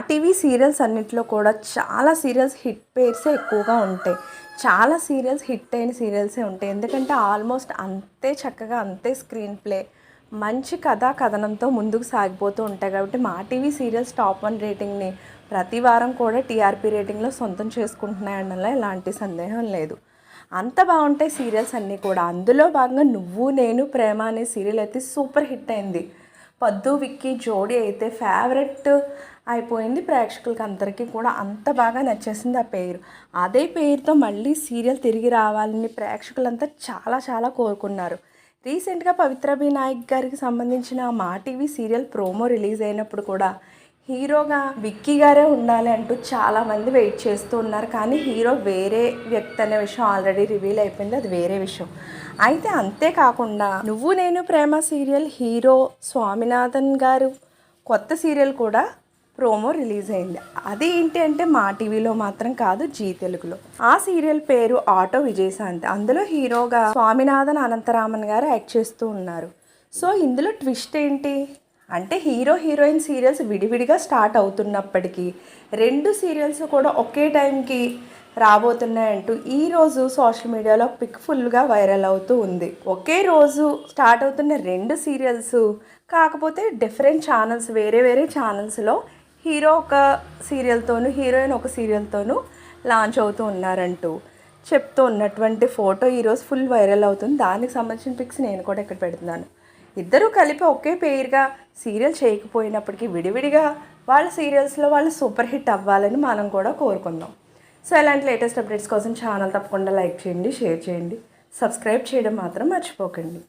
TV serials అన్నింటిలో కూడా చాలా సీరియల్స్ హిట్ పేర్సే ఎక్కువగా ఉంటాయి. చాలా సీరియల్స్ హిట్ అయిన సీరియల్సే ఉంటాయి. ఎందుకంటే ఆల్మోస్ట్ అంతే చక్కగా అంతే స్క్రీన్ ప్లే మంచి కథా కథనంతో ముందుకు సాగిపోతూ ఉంటాయి. కాబట్టి మా టీవీ సీరియల్స్ టాప్ వన్ రేటింగ్ని ప్రతి వారం కూడా టీఆర్పీ రేటింగ్లో సొంతం చేసుకుంటున్నాయన్నలా ఎలాంటి సందేహం లేదు. అంత బాగుంటాయి సీరియల్స్ అన్నీ కూడా. అందులో భాగంగా నువ్వు నేను ప్రేమ అనే సీరియల్ అయితే సూపర్ హిట్ అయింది. పద్దు విక్కీ జోడీ అయితే ఫేవరెట్ అయిపోయింది. ప్రేక్షకులకి అందరికీ కూడా అంత బాగా నచ్చేసింది ఆ పేరు. అదే పేరుతో మళ్ళీ సీరియల్ తిరిగి రావాలని ప్రేక్షకులంతా చాలా చాలా కోరుకున్నారు. రీసెంట్గా పవిత్ర బి నాయక్ గారికి సంబంధించిన మా టీవీ సీరియల్ ప్రోమో రిలీజ్ అయినప్పుడు కూడా హీరోగా విక్కీ గారే ఉండాలి అంటూ చాలామంది వెయిట్ చేస్తూ ఉన్నారు. కానీ హీరో వేరే వ్యక్తి అనే విషయం ఆల్రెడీ రివీల్ అయిపోయింది. అది వేరే విషయం. అయితే అంతేకాకుండా నువ్వు నేను ప్రేమ సీరియల్ హీరో స్వామినాథన్ గారు కొత్త సీరియల్ కూడా ప్రోమో రిలీజ్ అయింది. అది ఏంటి అంటే మా టీవీలో మాత్రం కాదు జీ తెలుగులో. ఆ సీరియల్ పేరు ఆటో విజయశాంతి. అందులో హీరోగా స్వామినాథన్ అనంతరామన్ గారు యాక్ట్ చేస్తూ ఉన్నారు. సో ఇందులో ట్విస్ట్ ఏంటి? అంటే హీరో హీరోయిన్ సీరియల్స్ విడివిడిగా స్టార్ట్ అవుతున్నప్పటికీ రెండు సీరియల్స్ కూడా ఒకే టైంకి రాబోతున్నాయంటూ ఈ రోజు సోషల్ మీడియాలో పిక్ ఫుల్గా వైరల్ అవుతూ ఉంది. ఒకే రోజు స్టార్ట్ అవుతున్న రెండు సీరియల్స్ కాకపోతే డిఫరెంట్ ఛానల్స్ వేరే వేరే ఛానల్స్లో హీరో ఒక సీరియల్తోనూ హీరోయిన్ ఒక సీరియల్తోనూ లాంచ్ అవుతూ ఉన్నారంటూ చెప్తూ ఉన్నటువంటి ఫోటో ఈరోజు ఫుల్ వైరల్ అవుతుంది. దానికి సంబంధించిన పిక్స్ నేను కూడా ఇక్కడ పెడుతున్నాను. ఇద్దరూ కలిపి ఒకే పేరుగా సీరియల్ చేయకపోయినప్పటికీ విడివిడిగా వాళ్ళ సీరియల్స్లో వాళ్ళు సూపర్ హిట్ అవ్వాలని మనం కూడా కోరుకుందాం. సో ఇలాంటి లేటెస్ట్ అప్డేట్స్ కోసం ఛానల్ తప్పకుండా లైక్ చేయండి షేర్ చేయండి. సబ్స్క్రైబ్ చేయడం మాత్రం మర్చిపోకండి.